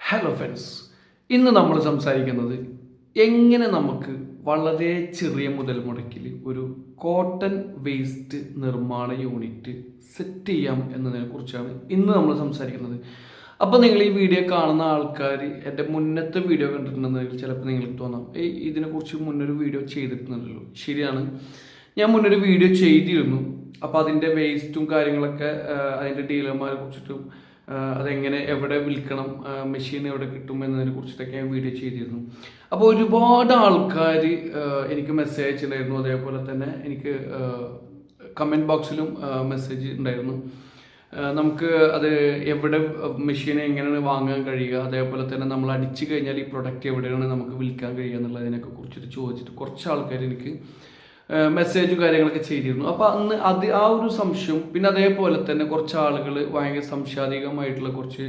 Hello friends ഇന്ന് നമ്മൾ സംസാരിക്കുന്നത് എങ്ങനെ നമുക്ക് വളരെ ചെറിയ മുതൽ മുടക്കിൽ ഒരു കോട്ടൺ വേസ്റ്റ് നിർമ്മാണ യൂണിറ്റ് സെറ്റ് ചെയ്യാം എന്നതിനെ കുറിച്ചാണ് ഇന്ന് നമ്മൾ സംസാരിക്കുന്നത്. അപ്പോൾ നിങ്ങൾ ഈ വീഡിയോ കാണുന്ന ആൾക്കാർ എന്റെ മുന്നത്തെ വീഡിയോ കണ്ടിട്ടുണ്ടെന്നെങ്കിൽ ചിലപ്പോൾ നിങ്ങൾക്ക് തോന്നാം. ഏയ് ഇതിനെക്കുറിച്ച് മുന്നൊരു വീഡിയോ ചെയ്തിട്ടുണ്ടല്ലോ. ശരിയാണ്. ഞാൻ മുന്നൊരു വീഡിയോ ചെയ്തിരുന്നു. അപ്പോൾ അതിന്റെ വേസ്റ്റും കാര്യങ്ങളൊക്കെ അതിന്റെ ഡീലർമാരെ കുറിച്ചിട്ടും അതെങ്ങനെ എവിടെ വിൽക്കണം മെഷീൻ എവിടെ കിട്ടും എന്നതിനെ കുറിച്ചിട്ടൊക്കെ ഞാൻ വീഡിയോ ചെയ്തിരുന്നു. അപ്പോൾ ഒരുപാട് ആൾക്കാർ എനിക്ക് മെസ്സേജ് അയച്ചിട്ടുണ്ടായിരുന്നു. അതേപോലെ തന്നെ എനിക്ക് കമന്റ് ബോക്സിലും മെസ്സേജ് ഉണ്ടായിരുന്നു. നമുക്ക് അത് എവിടെ മെഷീൻ എങ്ങനെയാണ് വാങ്ങാൻ കഴിയുക അതേപോലെ തന്നെ നമ്മൾ അടിച്ചു കഴിഞ്ഞാൽ ഈ പ്രൊഡക്റ്റ് എവിടെയാണ് നമുക്ക് വിൽക്കാൻ കഴിയുക എന്നുള്ളതിനൊക്കെ കുറിച്ചിട്ട് ചോദിച്ചിട്ട് കുറച്ച് ആൾക്കാർ എനിക്ക് മെസ്സേജും കാര്യങ്ങളൊക്കെ ചെയ്തിരുന്നു. അപ്പോൾ അന്ന് അത് ആ ഒരു സംശയം പിന്നെ അതേപോലെ തന്നെ കുറച്ച് ആളുകൾ ഭയങ്കര സംശയാധികമായിട്ടുള്ള കുറച്ച്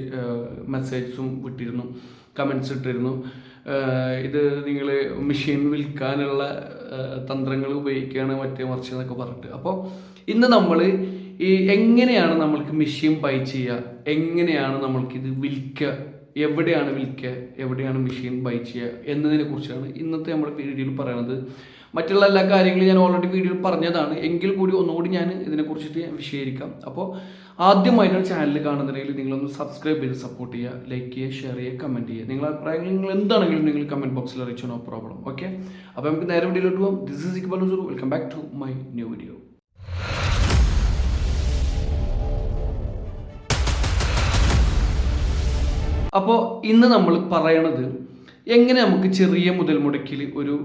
മെസ്സേജസും വിട്ടിരുന്നു കമൻസ് ഇട്ടിരുന്നു. ഇത് നിങ്ങൾ മെഷീൻ വിൽക്കാനുള്ള തന്ത്രങ്ങൾ ഉപയോഗിക്കുകയാണ് മറ്റേ മറിച്ച് എന്നൊക്കെ പറഞ്ഞിട്ട്. അപ്പോൾ ഇന്ന് നമ്മൾ ഈ എങ്ങനെയാണ് നമ്മൾക്ക് മെഷീൻ ബൈ ചെയ്യുക? എങ്ങനെയാണ് നമ്മൾക്ക് ഇത് വിൽക്കുക? എവിടെയാണ് വിൽക്കുക? എവിടെയാണ് മെഷീൻ ബൈ ചെയ്യുക? എന്നതിനെ കുറിച്ചാണ് ഇന്നത്തെ നമ്മുടെ വീഡിയോയിൽ പറയുന്നത് മറ്റുള്ള എല്ലാ കാര്യങ്ങളും ഞാൻ ഓൾറെഡി വീഡിയോയിൽ പറഞ്ഞതാണ്. എങ്കിൽ കൂടി ഒന്നുകൂടി ഞാൻ ഇതിനെക്കുറിച്ചിട്ട് വിശദീകരിക്കാം. അപ്പോൾ ആദ്യമായിട്ടാണ് ചാനൽ കാണുന്നുണ്ടെങ്കിൽ നിങ്ങളൊന്ന് സബ്സ്ക്രൈബ് ചെയ്ത് സപ്പോർട്ട് ചെയ്യുക. ലൈക്ക് ചെയ്യുക ഷെയർ ചെയ്യുക കമന്റ് ചെയ്യുക. നിങ്ങളുടെ അഭിപ്രായങ്ങൾ നിങ്ങൾ എന്താണെങ്കിലും നിങ്ങൾ കമന്റ് ബോക്സിൽ അറിയിച്ചോ നോ പ്രോബ്ലം ഓക്കെ അപ്പോൾ നമുക്ക് നേരെ വീഡിയോയിലോട്ട് പോകാം this is Iqbal welcome back to my new video അപ്പോൾ ഇന്ന് നമ്മൾ പറയണത് എങ്ങനെ നമുക്ക് ചെറിയ മുതൽ മുടക്കിൽ ഒരു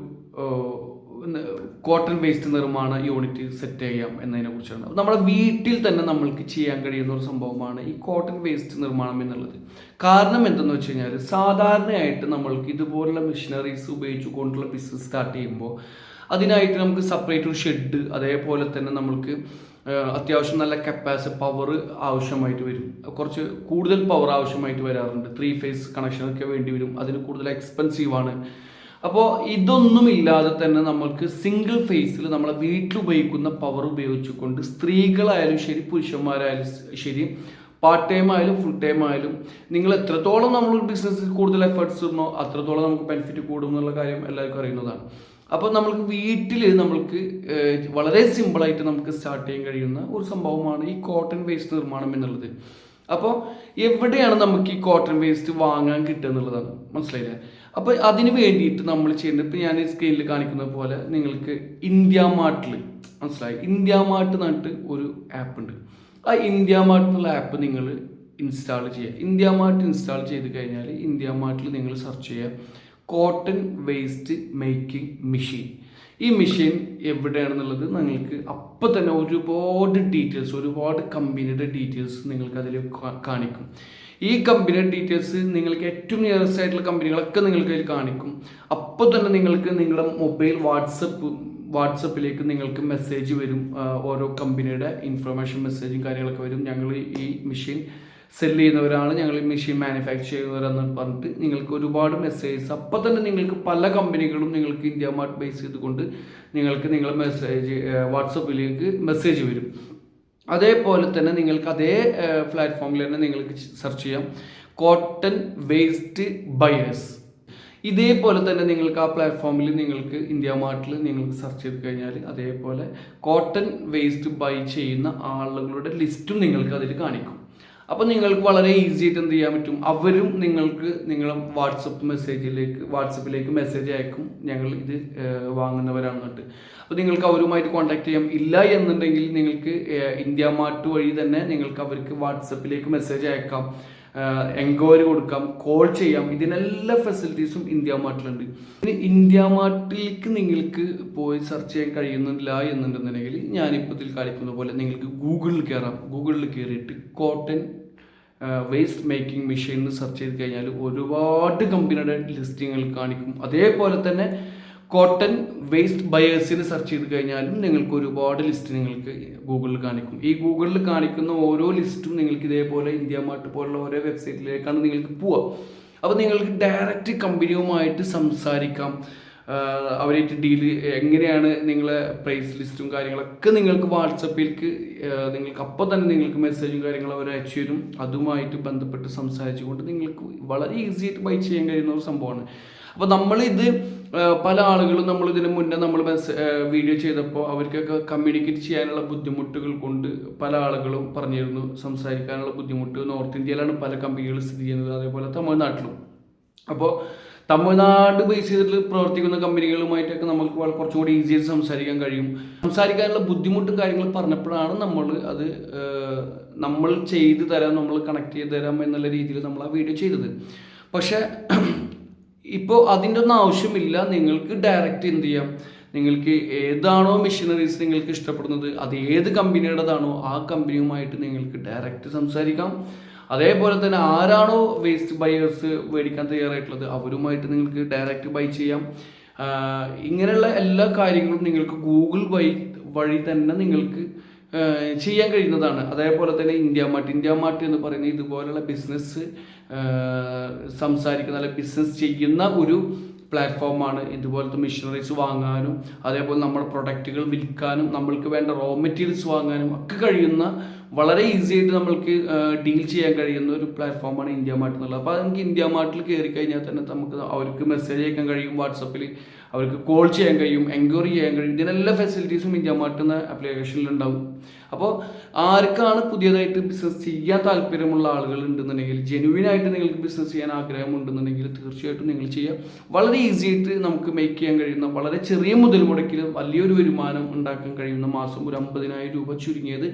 കോട്ടൺ വേസ്റ്റ് നിർമ്മാണ യൂണിറ്റ് സെറ്റ് ചെയ്യാം എന്നതിനെ കുറിച്ചാണ്. നമ്മുടെ വീട്ടിൽ തന്നെ നമ്മൾക്ക് ചെയ്യാൻ കഴിയുന്ന ഒരു സംഭവമാണ് ഈ കോട്ടൺ വേസ്റ്റ് നിർമ്മാണം എന്നുള്ളത്. കാരണം എന്തെന്ന് വെച്ച് കഴിഞ്ഞാൽ സാധാരണയായിട്ട് നമ്മൾക്ക് ഇതുപോലുള്ള മെഷീനറീസ് ഉപയോഗിച്ചുകൊണ്ടുള്ള ബിസിനസ് സ്റ്റാർട്ട് ചെയ്യുമ്പോൾ അതിനായിട്ട് നമുക്ക് സെപ്പറേറ്റ് ഒരു ഷെഡ് അതേപോലെ തന്നെ നമ്മൾക്ക് അത്യാവശ്യം നല്ല കപ്പാസിറ്റി പവർ ആവശ്യമായിട്ട് വരും. കുറച്ച് കൂടുതൽ പവർ ആവശ്യമായിട്ട് വരാറുണ്ട്. ത്രീ ഫേസ് കണക്ഷനൊക്കെ വേണ്ടി വരും. അതിന് കൂടുതൽ എക്സ്പെൻസീവ് ആണ്. അപ്പോൾ ഇതൊന്നും ഇല്ലാതെ തന്നെ നമ്മൾക്ക് സിംഗിൾ ഫേസിൽ നമ്മളെ വീട്ടിൽ ഉപയോഗിക്കുന്ന പവർ ഉപയോഗിച്ചുകൊണ്ട് സ്ത്രീകളായാലും ശരി പുരുഷന്മാരായാലും ശരി പാർട്ട് ടൈം ആയാലും ഫുൾ ടൈം ആയാലും നിങ്ങൾ എത്രത്തോളം നമ്മൾ ബിസിനസ്സിൽ കൂടുതൽ എഫേർട്സ് ഇടണോ അത്രത്തോളം നമുക്ക് ബെനിഫിറ്റ് കൂടും എന്നുള്ള കാര്യം എല്ലാവർക്കും അറിയുന്നതാണ്. അപ്പോൾ നമ്മൾക്ക് വീട്ടിൽ നമ്മൾക്ക് വളരെ സിമ്പിളായിട്ട് നമുക്ക് സ്റ്റാർട്ട് ചെയ്യാൻ കഴിയുന്ന ഒരു സംഭവമാണ് ഈ കോട്ടൺ വേസ്റ്റ് നിർമ്മാണം എന്നുള്ളത്. അപ്പോൾ എവിടെയാണ് നമുക്ക് ഈ കോട്ടൺ വേസ്റ്റ് വാങ്ങാൻ കിട്ടുക എന്നുള്ളതാണ്. മനസ്സിലായില്ലേ? അപ്പോൾ അതിന് വേണ്ടിയിട്ട് നമ്മൾ ചെയ്യുന്നത് ഇപ്പൊ ഞാൻ സ്ക്രീനിൽ കാണിക്കുന്ന പോലെ നിങ്ങൾക്ക് ഇന്ത്യ മാർട്ടിൽ മനസ്സിലായി? ഇന്ത്യ മാർട്ട് എന്നിട്ട് ഒരു ആപ്പ് ഉണ്ട്. ആ ഇന്ത്യ മാർട്ട് എന്നുള്ള ആപ്പ് നിങ്ങൾ ഇൻസ്റ്റാൾ ചെയ്യുക ഇന്ത്യ മാർട്ട് ഇൻസ്റ്റാൾ ചെയ്ത് കഴിഞ്ഞാൽ ഇന്ത്യ മാർട്ടിൽ നിങ്ങൾ സെർച്ച് ചെയ്യുക കോട്ടൺ വേസ്റ്റ് മേക്കിംഗ് മെഷീൻ ഈ മെഷീൻ എവിടെയാണെന്നുള്ളത് നിങ്ങൾക്ക് അപ്പം തന്നെ ഒരുപാട് ഡീറ്റെയിൽസ് ഒരുപാട് കമ്പനിയുടെ ഡീറ്റെയിൽസ് നിങ്ങൾക്ക് അതിൽ കാണിക്കും. ഈ കമ്പനിയുടെ ഡീറ്റെയിൽസ് നിങ്ങൾക്ക് ഏറ്റവും നിയറസ്റ്റ് ആയിട്ടുള്ള കമ്പനികളൊക്കെ നിങ്ങൾക്ക് അതിൽ കാണിക്കും. അപ്പോൾ തന്നെ നിങ്ങൾക്ക് നിങ്ങളുടെ മൊബൈൽ വാട്സപ്പ് വാട്സപ്പിലേക്ക് നിങ്ങൾക്ക് മെസ്സേജ് വരും. ഓരോ കമ്പനിയുടെ ഇൻഫർമേഷൻ മെസ്സേജും കാര്യങ്ങളൊക്കെ വരും. ഞങ്ങൾ ഈ മെഷീൻ സെൽ ചെയ്യുന്നവരാണ്. ഞങ്ങൾ മെഷീൻ മാനുഫാക്ചർ ചെയ്യുന്നവരെന്ന് പറഞ്ഞിട്ട് നിങ്ങൾക്ക് ഒരുപാട് മെസ്സേജസ് അപ്പം തന്നെ നിങ്ങൾക്ക് പല കമ്പനികളും നിങ്ങൾക്ക് ഇന്ത്യ മാർട്ട് ബേസ് ചെയ്തുകൊണ്ട് നിങ്ങൾക്ക് നിങ്ങൾ മെസ്സേജ് വാട്സപ്പിലേക്ക് മെസ്സേജ് വരും. അതേപോലെ തന്നെ നിങ്ങൾക്ക് അതേ പ്ലാറ്റ്ഫോമിൽ തന്നെ നിങ്ങൾക്ക് സെർച്ച് ചെയ്യാം. കോട്ടൺ വേസ്റ്റ് ബയേഴ്സ് ഇതേപോലെ തന്നെ നിങ്ങൾക്ക് ആ പ്ലാറ്റ്ഫോമിൽ നിങ്ങൾക്ക് ഇന്ത്യ മാർട്ടിൽ നിങ്ങൾക്ക് സെർച്ച് ചെയ്ത് കഴിഞ്ഞാൽ അതേപോലെ കോട്ടൺ വേസ്റ്റ് ബൈ ചെയ്യുന്ന ആളുകളുടെ ലിസ്റ്റും നിങ്ങൾക്ക് അതിൽ കാണിക്കും. അപ്പോൾ നിങ്ങൾക്ക് വളരെ ഈസി ആയിട്ട് എന്ത് ചെയ്യാൻ പറ്റും? അവരും നിങ്ങൾക്ക് നിങ്ങളെ വാട്സപ്പ് മെസ്സേജിലേക്ക് വാട്സപ്പിലേക്ക് മെസ്സേജ് അയക്കും. ഞങ്ങൾ ഇത് വാങ്ങുന്നവരാണെന്നിട്ട് അപ്പോൾ നിങ്ങൾക്ക് അവരുമായിട്ട് കോൺടാക്ട് ചെയ്യാം. ഇല്ല എന്നുണ്ടെങ്കിൽ നിങ്ങൾക്ക് ഇന്ത്യ മാർട്ട് വഴി തന്നെ നിങ്ങൾക്ക് അവർക്ക് വാട്സപ്പിലേക്ക് മെസ്സേജ് അയക്കാം. എൻക്വയറി കൊടുക്കാം കോൾ ചെയ്യാം. ഇതിനെല്ലാ ഫെസിലിറ്റീസും ഇന്ത്യ മാർട്ടിലുണ്ട്. ഇനി ഇന്ത്യ മാർട്ടിലേക്ക് നിങ്ങൾക്ക് പോയി സെർച്ച് ചെയ്യാൻ കഴിയുന്നില്ല എന്നുണ്ടെന്നുണ്ടെങ്കിൽ ഞാനിപ്പോൾ ഇതിൽ കാണിക്കുന്ന പോലെ നിങ്ങൾക്ക് ഗൂഗിളിൽ കയറാം ഗൂഗിളിൽ കയറിയിട്ട് cotton waste making machine search ചെയ്ത് കഴിഞ്ഞാൽ ഒരുപാട് കമ്പനിയുടെ ലിസ്റ്റിങ്ങൾ കാണിക്കും. അതേപോലെ തന്നെ കോട്ടൺ വേസ്റ്റ് ബയേഴ്സിന് സെർച്ച് ചെയ്ത് കഴിഞ്ഞാലും നിങ്ങൾക്ക് ഒരുപാട് ലിസ്റ്റ് നിങ്ങൾക്ക് ഗൂഗിളിൽ കാണിക്കും. ഈ ഗൂഗിളിൽ കാണിക്കുന്ന ഓരോ ലിസ്റ്റും നിങ്ങൾക്ക് ഇതേപോലെ ഇന്ത്യ മാർട്ട് പോലുള്ള ഓരോ വെബ്സൈറ്റിലേക്കാണ് നിങ്ങൾക്ക് പോവുക. അപ്പോൾ നിങ്ങൾക്ക് ഡയറക്റ്റ് കമ്പനിയുമായിട്ട് സംസാരിക്കാം. അവരായിട്ട് ഡീൽ എങ്ങനെയാണ് നിങ്ങളെ പ്രൈസ് ലിസ്റ്റും കാര്യങ്ങളൊക്കെ നിങ്ങൾക്ക് വാട്സപ്പിലേക്ക് നിങ്ങൾക്ക് അപ്പോൾ തന്നെ നിങ്ങൾക്ക് മെസ്സേജും കാര്യങ്ങളും അവർ അയച്ചു തരും. അതുമായിട്ട് ബന്ധപ്പെട്ട് സംസാരിച്ചുകൊണ്ട് നിങ്ങൾക്ക് വളരെ ഈസി ആയിട്ട് ബൈ ചെയ്യാൻ കഴിയുന്ന ഒരു സംഭവമാണ്. അപ്പോൾ നമ്മളിത് പല ആളുകളും നമ്മൾ ഇതിന് മുന്നേ നമ്മൾ വീഡിയോ ചെയ്തപ്പോൾ അവർക്കൊക്കെ കമ്മ്യൂണിക്കേറ്റ് ചെയ്യാനുള്ള ബുദ്ധിമുട്ടുകൾ കൊണ്ട് പല ആളുകളും പറഞ്ഞിരുന്നു സംസാരിക്കാനുള്ള ബുദ്ധിമുട്ട്. നോർത്ത് ഇന്ത്യയിലാണ് പല കമ്പനികൾ സ്ഥിതി ചെയ്യുന്നത് അതേപോലെ തമിഴ്നാട്ടിലും. അപ്പോൾ തമിഴ്നാട് ബേസ് ചെയ്തിട്ട് പ്രവർത്തിക്കുന്ന കമ്പനികളുമായിട്ടൊക്കെ നമുക്ക് കുറച്ചും കൂടി ഈസി ആയിട്ട് സംസാരിക്കാൻ കഴിയും. സംസാരിക്കാനുള്ള ബുദ്ധിമുട്ടും കാര്യങ്ങളും പറഞ്ഞപ്പോഴാണ് നമ്മൾ അത് നമ്മൾ ചെയ്തു തരാം നമ്മൾ കണക്ട് ചെയ്ത് തരാം എന്നുള്ള രീതിയിൽ നമ്മൾ ആ വീഡിയോ ചെയ്തത്. പക്ഷേ ഇപ്പോൾ അതിന്റെ ഒന്നും ആവശ്യമില്ല. നിങ്ങൾക്ക് ഡയറക്റ്റ് എന്ത് ചെയ്യാം? നിങ്ങൾക്ക് ഏതാണോ മെഷീനറീസ് നിങ്ങൾക്ക് ഇഷ്ടപ്പെടുന്നത് അത് ഏത് കമ്പനിയുടേതാണോ ആ കമ്പനിയുമായിട്ട് നിങ്ങൾക്ക് ഡയറക്റ്റ് സംസാരിക്കാം. അതേപോലെ തന്നെ ആരാണോ വേസ്റ്റ് ബയേഴ്സ് മേടിക്കാൻ തയ്യാറായിട്ടുള്ളത് അവരുമായിട്ട് നിങ്ങൾക്ക് ഡയറക്റ്റ് ബൈ ചെയ്യാം. ഇങ്ങനെയുള്ള എല്ലാ കാര്യങ്ങളും നിങ്ങൾക്ക് ഗൂഗിൾ വഴി വഴി തന്നെ നിങ്ങൾക്ക് ചെയ്യാൻ കഴിയുന്നതാണ്. അതേപോലെ തന്നെ ഇന്ത്യ മാർട്ട്. ഇന്ത്യ മാർട്ട് എന്ന് പറയുന്ന ഇതുപോലെയുള്ള ബിസിനസ് സംസാരിക്കുന്ന അല്ലെങ്കിൽ ബിസിനസ് ചെയ്യുന്ന ഒരു പ്ലാറ്റ്ഫോമാണ് ഇതുപോലത്തെ മെഷീനറീസ് വാങ്ങാനും അതേപോലെ നമ്മുടെ പ്രൊഡക്റ്റുകൾ വിൽക്കാനും നമ്മൾക്ക് വേണ്ട റോ മെറ്റീരിയൽസ് വാങ്ങാനും ഒക്കെ കഴിയുന്ന വളരെ ഈസി ആയിട്ട് നമ്മൾക്ക് ഡീൽ ചെയ്യാൻ കഴിയുന്ന ഒരു പ്ലാറ്റ്ഫോമാണ് ഇന്ത്യ മാർട്ട് എന്നുള്ളത്. അപ്പോൾ നമുക്ക് ഇന്ത്യ മാർട്ടിൽ കയറി കഴിഞ്ഞാൽ തന്നെ നമുക്ക് അവർക്ക് മെസ്സേജ് അയക്കാൻ കഴിയും വാട്സപ്പിൽ അവർക്ക് കോൾ ചെയ്യാൻ കഴിയും എൻക്വയറി ചെയ്യാൻ കഴിയും. ഇതിനെല്ലാ ഫെസിലിറ്റീസും ഇന്ത്യ മാർട്ട് എന്ന ആപ്ലിക്കേഷനിൽ ഉണ്ടാവും. അപ്പോൾ ആർക്കാണ് പുതിയതായിട്ട് ബിസിനസ് ചെയ്യാൻ താല്പര്യമുള്ള ആളുകൾ ഉണ്ടെന്നുണ്ടെങ്കിൽ ജെനുവിൻ ആയിട്ട് നിങ്ങൾക്ക് ബിസിനസ് ചെയ്യാൻ ആഗ്രഹമുണ്ടെന്നുണ്ടെങ്കിൽ തീർച്ചയായിട്ടും നിങ്ങൾ ചെയ്യാം വളരെ ഈസി ആയിട്ട് നമുക്ക് മേക്ക് ചെയ്യാൻ കഴിയുന്ന വളരെ ചെറിയ മുതൽ മുടക്കിൽ വലിയൊരു വരുമാനം ഉണ്ടാക്കാൻ കഴിയുന്ന മാസം ഒരു അമ്പതിനായിരം രൂപ ചുരുങ്ങിയത്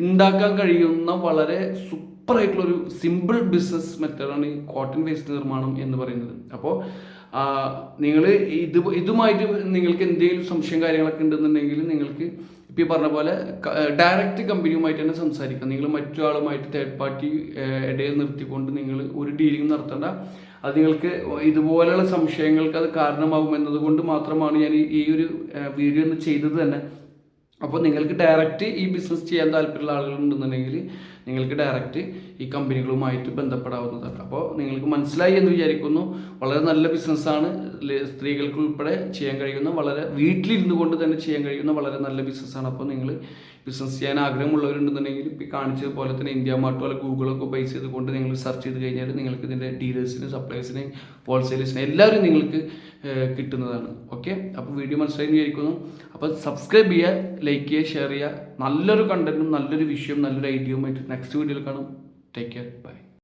ഉണ്ടാക്കാൻ കഴിയുന്ന വളരെ സൂപ്പർ ആയിട്ടുള്ള ഒരു സിമ്പിൾ ബിസിനസ് മെത്തേഡാണ് ഈ കോട്ടൺ വേസ്റ്റ് നിർമ്മാണം എന്ന് പറയുന്നത്. അപ്പോൾ നിങ്ങൾ ഇത് ഇതുമായിട്ട് നിങ്ങൾക്ക് എന്തെങ്കിലും സംശയം കാര്യങ്ങളൊക്കെ ഉണ്ടെന്നുണ്ടെങ്കിൽ നിങ്ങൾക്ക് ഇപ്പോൾ ഈ പറഞ്ഞ പോലെ ഡയറക്റ്റ് കമ്പനിയുമായിട്ട് തന്നെ സംസാരിക്കാം. നിങ്ങൾ മറ്റൊരാളുമായിട്ട് തേർഡ് പാർട്ടി ഇടയിൽ നിർത്തിക്കൊണ്ട് നിങ്ങൾ ഒരു ഡീലിംഗ് നടത്തേണ്ട. അത് നിങ്ങൾക്ക് ഇതുപോലെയുള്ള സംശയങ്ങൾക്ക് അത് കാരണമാകും എന്നതുകൊണ്ട് മാത്രമാണ് ഞാൻ ഈ ഒരു വീഡിയോ ഒന്ന് ചെയ്തത് തന്നെ. അപ്പോൾ നിങ്ങൾക്ക് ഡയറക്റ്റ് ഈ ബിസിനസ് ചെയ്യാൻ താല്പര്യമുള്ള ആളുകളുണ്ടെന്നുണ്ടെങ്കിൽ നിങ്ങൾക്ക് ഡയറക്റ്റ് ഈ കമ്പനികളുമായിട്ട് ബന്ധപ്പെടാവുന്നതാണ്. അപ്പോൾ നിങ്ങൾക്ക് മനസ്സിലായി എന്ന് വിചാരിക്കുന്നു. വളരെ നല്ല ബിസിനസ്സാണ് സ്ത്രീകൾക്ക് ഉൾപ്പെടെ ചെയ്യാൻ കഴിയുന്ന വളരെ വീട്ടിലിരുന്നു കൊണ്ട് തന്നെ ചെയ്യാൻ കഴിയുന്ന വളരെ നല്ല ബിസിനസ്സാണ് അപ്പോൾ നിങ്ങൾ ബിസിനസ് ചെയ്യാൻ ആഗ്രഹമുള്ളവരുണ്ടെന്നുണ്ടെങ്കിൽ ഇപ്പോൾ കാണിച്ചതുപോലെ തന്നെ ഇന്ത്യ മാർട്ടോ അല്ലെങ്കിൽ ഗൂഗിളൊക്കെ ബേസ് ചെയ്തുകൊണ്ട് നിങ്ങൾ സെർച്ച് ചെയ്ത് കഴിഞ്ഞാൽ നിങ്ങൾക്ക് ഇതിന്റെ ഡീലേഴ്സിന് സപ്ലൈസിനെയും ഹോൾസെയിലേഴ്സിന് എല്ലാവരും നിങ്ങൾക്ക് കിട്ടുന്നതാണ്. ഓക്കെ അപ്പോൾ വീഡിയോ മനസ്സിലായി വിചാരിക്കുന്നു. അപ്പോൾ സബ്സ്ക്രൈബ് ചെയ്യുക ലൈക്ക് ചെയ്യുക ഷെയർ ചെയ്യുക. നല്ലൊരു കണ്ടന്റും നല്ലൊരു വിഷയം നല്ലൊരു ഐഡിയയുമായിട്ട് നെക്സ്റ്റ് വീഡിയോയിൽ കാണും. Take care bye